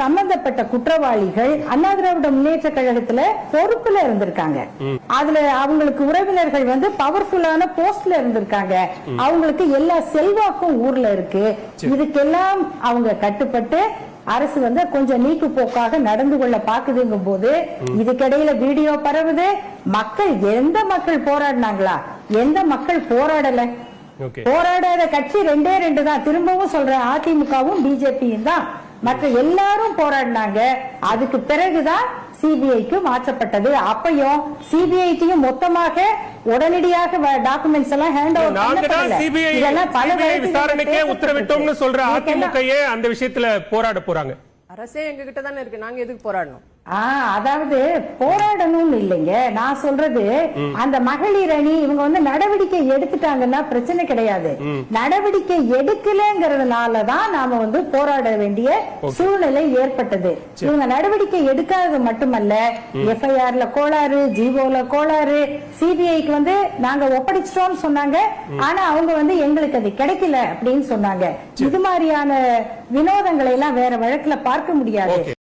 சம்பந்தப்பட்ட குற்றவாளிகள் அண்ணா திராவிட முன்னேற்ற கழகத்துல பொறுப்புல இருந்திருக்காங்க. அதுல அவங்களுக்கு உறவினர்கள் வந்து பவர்ஃபுல்லான போஸ்ட்ல இருந்திருக்காங்க. அவங்களுக்கு எல்லா செல்வாக்கும் ஊர்ல இருக்கு. இதுக்கெல்லாம் அவங்க கட்டுப்பட்டு அரசு வந்து கொஞ்சம் நீக்கு போக்காக நடந்து கொள்ள பாக்குதுங்கும் போது இதுக்கிடையில வீடியோ பரவுது. மக்கள் எந்த மக்கள் போராடினாங்களா? எந்த மக்கள் போராடல? போராடாத கட்சி ரெண்டே ரெண்டு தான். திரும்பவும் சொல்றேன் அதிமுகவும் பிஜேபியும் தான். மற்ற எல்லாரும் போராடினாங்க. அதுக்கு பிறகுதான் சிபிஐக்கு மாற்றப்பட்டது. அப்பையும் சிபிஐடியும் மொத்தமாக உடனடியாக டாக்குமெண்ட்ஸ் எல்லாம் ஹேண்ட் தான் சிபிஐ சிபிஐ விசாரணைக்கே உத்தரவிட்டோம்னு சொல்ற அதிமுக அந்த விஷயத்துல போராட போறாங்க. அரசே எங்க கிட்ட தானே இருக்கு. நாங்க எதுக்கு போராடணும்? அதாவது போராடணும்னு இல்லைங்க. நான் சொல்றது அந்த மகளிர் அணி இவங்க வந்து நடவடிக்கை எடுத்துட்டாங்கன்னா பிரச்சனை கிடையாது. நடவடிக்கை எடுக்கலங்கிறதுனால தான் நாம வந்து போராட வேண்டிய சூழ்நிலை ஏற்பட்டது. இவங்க நடவடிக்கை எடுக்காதது மட்டுமல்ல எஃப்ஐஆர்ல கோளாறு ஜிஓல கோளாறு சிபிஐக்கு வந்து நாங்க ஒப்படைச்சிட்டோம்னு சொன்னாங்க. ஆனா அவங்க வந்து எங்களுக்கு அது கிடைக்கல அப்படின்னு சொன்னாங்க. இது மாதிரியான வினோதங்களை எல்லாம் வேற வழக்குல பார்க்க முடியாது.